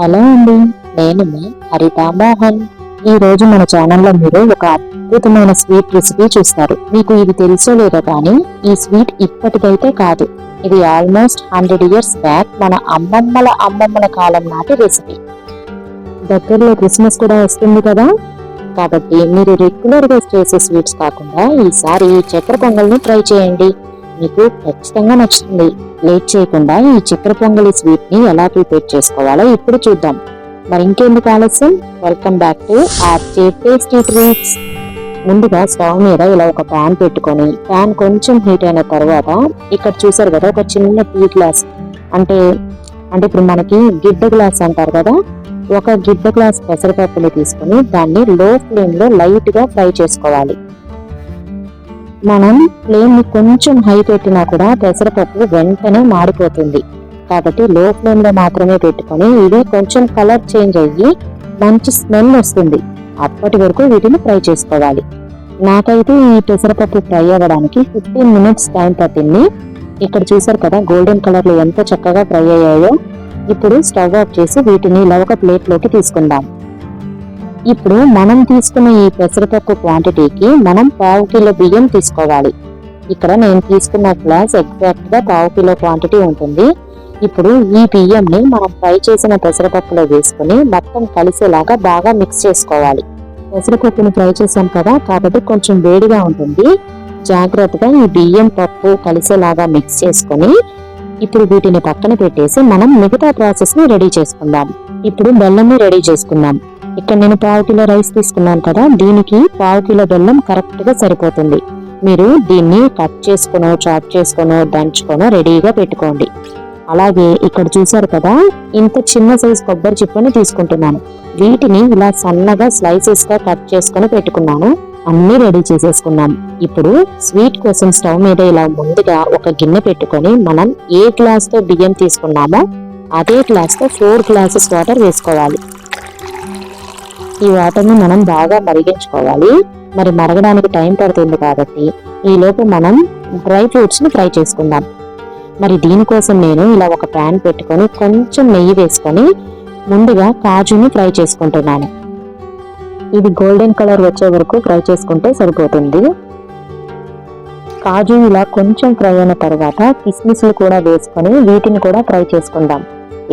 Hello అండి నేను మీ హరిత మోహన్. ఈ రోజు మన ఛానల్లో మీరు ఒక అద్భుతమైన స్వీట్ రెసిపీ చూస్తారు. మీకు ఇది తెలుసో లేదో కానీ ఈ స్వీట్ ఇప్పటికైతే కాదు. ఇది ఆల్మోస్ట్ హండ్రెడ్ ఇయర్స్ బ్యాక్ మన అమ్మమ్మల అమ్మమ్మల కాలం నాటి రెసిపీ. దగ్గరలో క్రిస్మస్ కూడా వస్తుంది కదా? కాబట్టి మీరు రెగ్యులర్గా చేసే స్వీట్స్ కాకుండా ఈసారి ఈ చక్కెర పొంగల్ని ట్రై చేయండి. మీకు ఖచ్చితంగా నచ్చుతుంది లేట్ చేయకుండా ఈ చక్కెర పొంగలి స్వీట్ని ఎలా ప్రిపేర్ చేసుకోవాలో ఇప్పుడు చూద్దాం. మరి ఇంకెందుకు ఆలస్యం? వెల్కమ్ బ్యాక్ టు ఆర్చే టేస్టీ ట్రీట్స్. ముందుగా స్టవ్ మీద ఇలా ఒక ప్యాన్ పెట్టుకొని ప్యాన్ కొంచెం హీట్ అయిన తర్వాత ఇక్కడ చూసారు కదా ఒక చిన్న టీ గ్లాస్. అంటే అంటే ఇప్పుడు మనకి గిడ్డ గ్లాస్ అంటారు కదా ఒక గిడ్డ గ్లాస్ పెసరపప్పుని తీసుకొని దాన్ని లో ఫ్లేమ్లో లైట్గా ఫ్రై చేసుకోవాలి. మనం ఫ్లేమ్ని కొంచెం హై పెట్టినా కూడా పెసరపప్పు వెంటనే మాడిపోతుంది. కాబట్టి లో ఫ్లేమ్లో మాత్రమే పెట్టుకొని ఇవి కొంచెం కలర్ చేంజ్ అయ్యి మంచి స్మెల్ వస్తుంది. అప్పటి వరకు వీటిని ఫ్రై చేసుకోవాలి. నాకైతే ఈ పెసరపప్పు ఫ్రై అవ్వడానికి ఫిఫ్టీన్ మినిట్స్ టైం పట్టింది. ఇక్కడ చూసారు కదా గోల్డెన్ కలర్లో ఎంత చక్కగా ఫ్రై అయ్యాయో. ఇప్పుడు స్టవ్ ఆఫ్ చేసి వీటిని ఇలా ఒక ప్లేట్లోకి తీసుకుందాం. ఇప్పుడు మనం తీసుకున్న ఈ పెసరపప్పు క్వాంటిటీకి మనం పావు కిలో బియ్యం తీసుకోవాలి. ఇక్కడ నేను తీసుకున్న గ్లాస్ ఎగ్జాక్ట్గా పావు కిలో క్వాంటిటీ ఉంటుంది. ఇప్పుడు ఈ బియ్యంని మనం ఫ్రై చేసిన పెసరపప్పులో వేసుకుని మొత్తం కలిసేలాగా బాగా మిక్స్ చేసుకోవాలి. పెసరపప్పుని ఫ్రై చేసాం కదా కాబట్టి కొంచెం వేడిగా ఉంటుంది. జాగ్రత్తగా ఈ బియ్యం పప్పు కలిసేలాగా మిక్స్ చేసుకొని ఇప్పుడు వీటిని పక్కన పెట్టేసి మనం మిగతా ప్రాసెస్ని రెడీ చేసుకుందాం. ఇప్పుడు బెల్లంని రెడీ చేసుకుందాం. ఇక్కడ నేను పావు కిలో రైస్ తీసుకున్నాను కదా దీనికి పావు కిలో బెల్లం కరెక్ట్గా సరిపోతుంది. మీరు దీన్ని కట్ చేసుకునో చాప్ చేసుకునో దంచుకొనో రెడీగా పెట్టుకోండి. అలాగే ఇక్కడ చూసారు కదా ఇంత చిన్న సైజ్ కొబ్బరి చిప్పని తీసుకుంటున్నాను. వీటిని ఇలా సన్నగా స్లైసెస్గా కట్ చేసుకొని పెట్టుకున్నాను. అన్ని రెడీ చేసేసుకున్నాం. ఇప్పుడు స్వీట్ కోసం స్టవ్ మీద ఇలా ముందుగా ఒక గిన్నె పెట్టుకొని మనం ఏ గ్లాస్తో బియ్యం తీసుకున్నామో అదే గ్లాస్తో ఫోర్ గ్లాసెస్ వాటర్ వేసుకోవాలి. ఈ వాటర్ని మనం బాగా మరిగించుకోవాలి. మరి మరగడానికి టైం పడుతుంది కాబట్టి ఈలోపు మనం డ్రై ఫ్రూట్స్ని ఫ్రై చేసుకుందాం. మరి దీనికోసం నేను ఇలా ఒక ప్యాన్ పెట్టుకొని కొంచెం నెయ్యి వేసుకొని ముందుగా కాజుని ఫ్రై చేసుకుంటున్నాను. ఇది గోల్డెన్ కలర్ వచ్చే వరకు ఫ్రై చేసుకుంటే సరిపోతుంది. కాజు ఇలా కొంచెం ఫ్రై అయిన తర్వాత కిస్మిస్లు కూడా వేసుకొని వీటిని కూడా ఫ్రై చేసుకుందాం.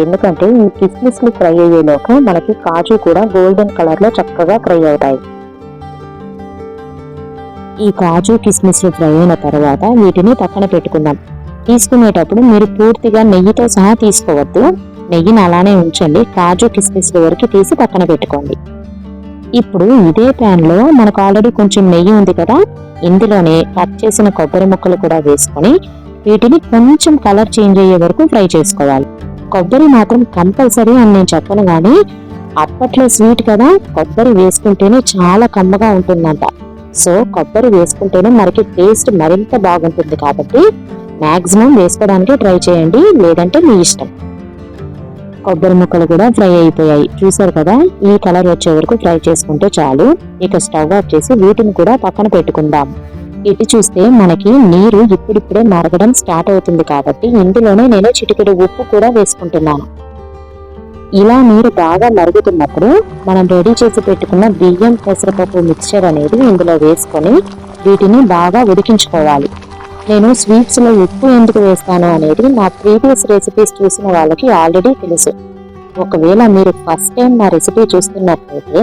ఎందుకంటే ఈ కిస్మిస్లు ఫ్రై అయ్యేలోక మనకి కాజు కూడా గోల్డెన్ కలర్లో చక్కగా ఫ్రై అవుతాయి. ఈ కాజు కిస్మిస్లు ఫ్రై అయిన తర్వాత వీటిని పక్కన పెట్టుకుందాం. తీసుకునేటప్పుడు మీరు పూర్తిగా నెయ్యితో సహా తీసుకోవద్దు. నెయ్యిని అలానే ఉంచండి. కాజు కిస్మిస్ వరకు తీసి పక్కన పెట్టుకోండి. ఇప్పుడు ఇదే ప్యాన్లో మనకు ఆల్రెడీ కొంచెం నెయ్యి ఉంది కదా ఇందులోనే కట్ చేసిన కొబ్బరి ముక్కలు కూడా వేసుకొని వీటిని కొంచెం కలర్ చేంజ్ అయ్యే వరకు ఫ్రై చేసుకోవాలి. కొబ్బరి మాత్రం కంపల్సరీ అని నేను చెప్పను కానీ అప్పట్లో స్వీట్ కదా కొబ్బరి వేసుకుంటేనే చాలా కమ్మగా ఉంటుందంట. సో కొబ్బరి వేసుకుంటేనే మనకి టేస్ట్ మరింత బాగుంటుంది కాబట్టి మ్యాక్సిమం వేసుకోవడానికి ట్రై చేయండి లేదంటే మీ ఇష్టం. కొబ్బరి ముక్కలు కూడా ఫ్రై అయిపోయాయి. చూసారు కదా ఈ కలర్ వచ్చే వరకు ఫ్రై చేసుకుంటే చాలు. ఇక స్టవ్ ఆఫ్ చేసి వీటిని కూడా పక్కన పెట్టుకుందాం. ఇటు చూస్తే మనకి నీరు ఇప్పుడిప్పుడే మరగడం స్టార్ట్ అవుతుంది కాబట్టి ఇందులోనే నేను చిటికెడు ఉప్పు కూడా వేసుకుంటున్నాను. ఇలా నీరు బాగా మరుగుతున్నప్పుడు మనం రెడీ చేసి పెట్టుకున్న బియ్యం పెసరపప్పు మిక్చర్ అనేది ఇందులో వేసుకొని వీటిని బాగా ఉడికించుకోవాలి. నేను స్వీట్స్లో ఉప్పు ఎందుకు వేస్తాను అనేది నా ప్రీవియస్ రెసిపీస్ చూసిన వాళ్ళకి ఆల్రెడీ తెలుసు. ఒకవేళ మీరు ఫస్ట్ టైం నా రెసిపీ చూస్తున్నట్లయితే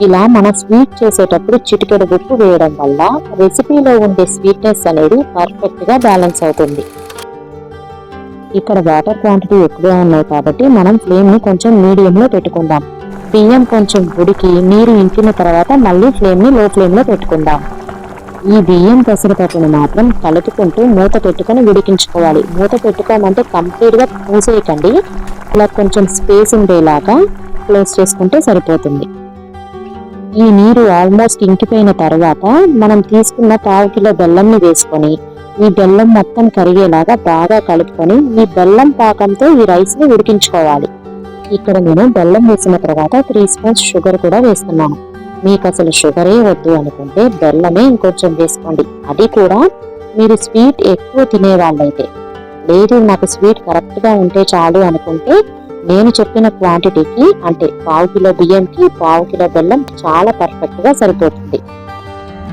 ఇలా మనం స్వీట్ చేసేటప్పుడు చిటికెడు ఉప్పు వేయడం వల్ల రెసిపీలో ఉండే స్వీట్నెస్ అనేది పర్ఫెక్ట్గా బ్యాలెన్స్ అవుతుంది. ఇక్కడ వాటర్ క్వాంటిటీ ఎక్కువే ఉన్నాయి కాబట్టి మనం ఫ్లేమ్ని కొంచెం మీడియం లో పెట్టుకుందాం. బియ్యం కొంచెం ఉడికి నీరు ఇంకిన తర్వాత మళ్ళీ ఫ్లేమ్ని లో ఫ్లేమ్లో పెట్టుకుందాం. ఈ బియ్యం పెసరపప్పును మాత్రం కలుపుకుంటూ మూత పెట్టుకొని ఉడికించుకోవాలి. మూత పెట్టుకోమంటే కంప్లీట్గా మూసేయకండి ఇలా కొంచెం స్పేస్ ఉండేలాగా క్లోజ్ చేసుకుంటే సరిపోతుంది. ఈ నీరు ఆల్మోస్ట్ ఇంకిపోయిన తర్వాత మనం తీసుకున్న పావు కిలో బెల్లంని వేసుకొని ఈ బెల్లం మొత్తం కరిగేలాగా బాగా కలుపుకొని ఈ బెల్లం పాకంతో ఈ రైస్ని ఉడికించుకోవాలి. ఇక్కడ నేను బెల్లం వేసిన తర్వాత త్రీ స్పూన్స్ షుగర్ కూడా వేస్తున్నాను. మీకు అసలు షుగరే వద్దు అనుకుంటే బెల్లమే ఇంకొంచెం వేసుకోండి. అది కూడా మీరు స్వీట్ ఎక్కువ తినేవాళ్ళైతే. లేదు నాకు స్వీట్ కరెక్ట్గా ఉంటే చాలు అనుకుంటే నేను చెప్పిన క్వాంటిటీకి అంటే పావు కిలో బియ్యంకి పావు కిలో బెల్లం చాలా పర్ఫెక్ట్గా సరిపోతుంది.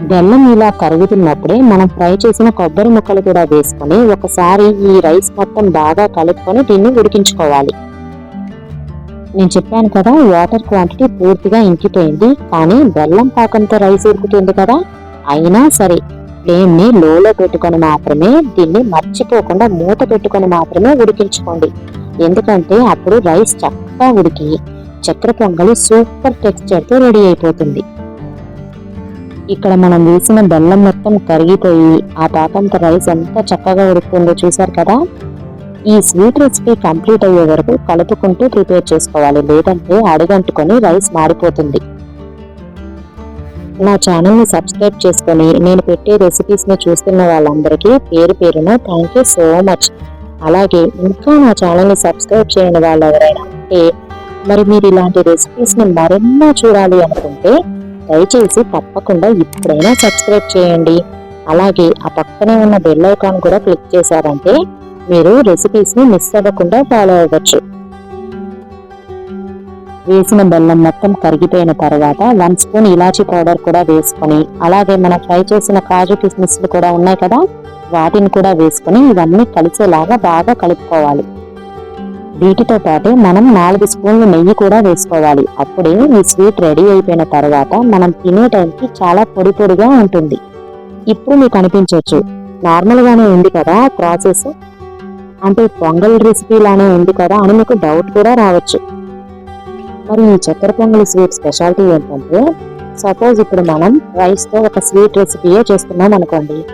బెల్లం ఇలా కరుగుతున్నప్పుడే మనం ఫ్రై చేసిన కొబ్బరి ముక్కలు కూడా వేసుకొని ఒకసారి ఈ రైస్ మొత్తం బాగా కలుపుకొని దీన్ని ఉడికించుకోవాలి. నేను చెప్పాను కదా వాటర్ క్వాంటిటీ పూర్తిగా ఇంకిపోయింది కానీ బెల్లం పాకంతో రైస్ ఉడుకుతుంది కదా. అయినా సరే ఫ్లేమ్ని లోలో పెట్టుకొని మాత్రమే దీన్ని మర్చిపోకుండా మూత పెట్టుకొని మాత్రమే ఉడికించుకోండి. ఎందుకంటే అప్పుడు రైస్ చక్కగా ఉడికి చక్కెర పొంగలి సూపర్ టెక్స్చర్తో రెడీ అయిపోతుంది. ఇక్కడ మనం వేసిన బెల్లం మొత్తం కరిగిపోయి ఆ పాకంతో రైస్ ఎంత చక్కగా ఉడుకుతుందో చూసారు కదా? ఈ స్వీట్ రెసిపీ కంప్లీట్ అయ్యే వరకు కలుపుకుంటూ ప్రిపేర్ చేసుకోవాలి లేదంటే అడుగంటుకొని రైస్ మాడిపోతుంది. నా ఛానల్ని సబ్స్క్రైబ్ చేసుకొని నేను పెట్టే రెసిపీస్ని చూస్తున్న వాళ్ళందరికీ పేరు పేరున థ్యాంక్ యూ సో మచ్. అలాగే ఇంకా నా ఛానల్ని సబ్స్క్రైబ్ చేయని వాళ్ళు ఎవరైనా ఉంటే మరి మీరు ఇలాంటి రెసిపీస్ని మరెన్నో చూడాలి అనుకుంటే దయచేసి తప్పకుండా ఇప్పుడైనా సబ్స్క్రైబ్ చేయండి. అలాగే ఆ పక్కనే ఉన్న బెల్ ఐకాన్ కూడా క్లిక్ చేశారంటే మీరు రెసిపీస్ని మిస్ అవ్వకుండా ఫాలో అవ్వచ్చు. వేసిన బెల్లం మొత్తం కరిగిపోయిన తర్వాత వన్ స్పూన్ ఇలాచీ పౌడర్ కూడా వేసుకొని అలాగే మనం ఫ్రై చేసిన కాజు కిస్మిస్లు కూడా ఉన్నాయి కదా వాటిని కూడా వేసుకొని ఇవన్నీ కలిసేలాగా బాగా కలుపుకోవాలి. వీటితో పాటు మనం నాలుగు స్పూన్లు నెయ్యి కూడా వేసుకోవాలి. అప్పుడే ఈ స్వీట్ రెడీ అయిపోయిన తర్వాత మనం తినే టైంకి చాలా పొడి పొడిగా ఉంటుంది. ఇప్పుడు మీకు అనిపించవచ్చు నార్మల్గానే ఉంది కదా ప్రాసెస్. అంటే పొంగల్ రెసిపీ లానే ఉంది కదా అని మీకు డౌట్ కూడా రావచ్చు. మరి ఈ చక్కెర పొంగలి స్వీట్ స్పెషాలిటీ ఏంటంటే సపోజ్ ఇప్పుడు మనం రైస్తో ఒక స్వీట్ రెసిపీయే చేస్తున్నాం అనుకోండి.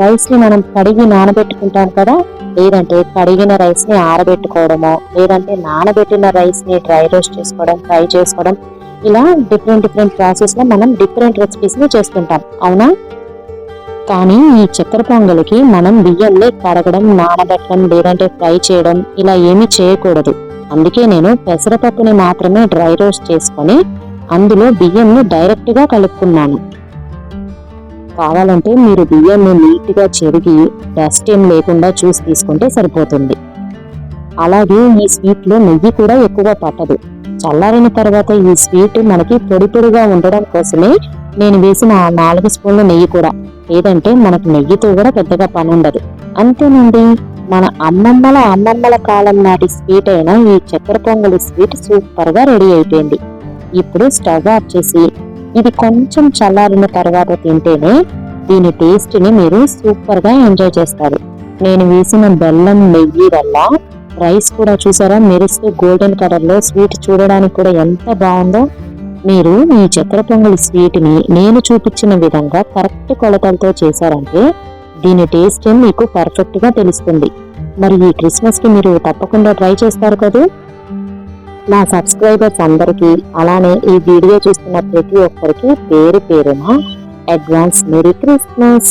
రైస్ని మనం కడిగి నానబెట్టుకుంటాం కదా లేదంటే కడిగిన రైస్ని ఆరబెట్టుకోవడమో లేదంటే నానబెట్టిన రైస్ని డ్రై రోస్ట్ చేసుకోవడం ఫ్రై చేసుకోవడం ఇలా డిఫరెంట్ డిఫరెంట్ ప్రాసెస్లో మనం డిఫరెంట్ రెసిపీస్ని చేస్తుంటాం. అవునా? కానీ ఈ చక్కెర పొంగలికి మనం బియ్యంలో కడగడం నానబెట్టడం లేదంటే ఫ్రై చేయడం ఇలా ఏమీ చేయకూడదు. అందుకే నేను పెసరపప్పుని మాత్రమే డ్రై రోస్ట్ చేసుకొని అందులో బియ్యంని డైరెక్ట్గా కలుపుకున్నాను. కావాలంటే మీరు బియ్యంని నీట్గా చెరిగి డస్ట్ ఏం లేకుండా చూసి తీసుకుంటే సరిపోతుంది. అలాగే ఈ స్వీట్లో నెయ్యి కూడా ఎక్కువ పట్టదు. చల్లారిన తర్వాత ఈ స్వీట్ మనకి పొడి పొడిగా ఉండడం కోసమే నేను వేసిన ఆ నాలుగు స్పూన్ల నెయ్యి కూడా. లేదంటే మనకు నెయ్యితో కూడా పెద్దగా పని ఉండదు. అంతేనండి. మన అమ్మమ్మల అమ్మమ్మల కాలం నాటి స్వీట్ అయిన ఈ చక్కెర పొంగలి స్వీట్ సూపర్గా రెడీ అయిపోయింది. ఇప్పుడు స్టవ్ ఆఫ్ చేసి ఇది కొంచెం చల్లారిన తర్వాత తింటేనే దీని టేస్ట్ని మీరు సూపర్గా ఎంజాయ్ చేస్తారు. నేను వేసిన బెల్లం నెయ్యి వల్ల రైస్ కూడా చూసారా? మెరుస్తూ గోల్డెన్ కలర్లో స్వీట్ చూడడానికి కూడా ఎంత బాగుందో. మీరు ఈ చక్కెర పొంగలి స్వీట్ని నేను చూపించిన విధంగా కరెక్ట్ కొలతలతో చేశారంటే దీని టేస్ట్ మీకు పర్ఫెక్ట్గా తెలుస్తుంది. మరి ఈ క్రిస్మస్కి మీరు తప్పకుండా ట్రై చేస్తారు కదా? నా సబ్స్క్రైబర్స్ అందరికీ అలానే ఈ వీడియో చూస్తున్న ప్రతి ఒక్కరికి పేరు పేరున అడ్వాన్స్ మెరీ క్రిస్మస్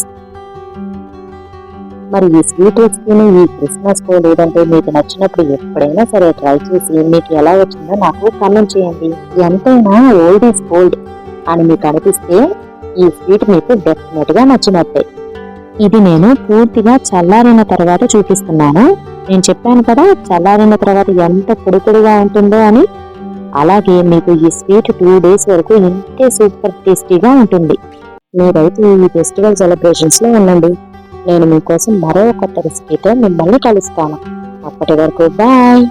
మరి ఈ స్వీట్ రెసిపీని ఈ క్రిస్మస్కు లేదంటే మీకు నచ్చినప్పుడు ఎప్పుడైనా సరే ట్రై చేసి మీకు ఎలా వచ్చిందో నాకు కమెంట్ చేయండి. ఎంతైనా ఓల్డ్ ఈజ్ గోల్డ్ అని మీకు అనిపిస్తే ఈ స్వీట్ మీకు డెఫినెట్గా నచ్చినట్టే. ఇది నేను పూర్తిగా చల్లారిన తర్వాత చూపిస్తున్నాను. నేను చెప్పాను కదా చల్లారిన తర్వాత ఎంత పొడిపొడిగా ఉంటుందో అని. అలాగే మీకు ఈ స్వీట్ టూ డేస్ వరకు ఇంతే సూపర్ టేస్టీగా ఉంటుంది. మీరైతే ఈ ఫెస్టివల్ సెలబ్రేషన్స్లో ఉండండి. నేను మీకోసం మరో కొత్త రెసిపీతో మిమ్మల్ని కలుస్తాను. అప్పటి వరకు బాయ్!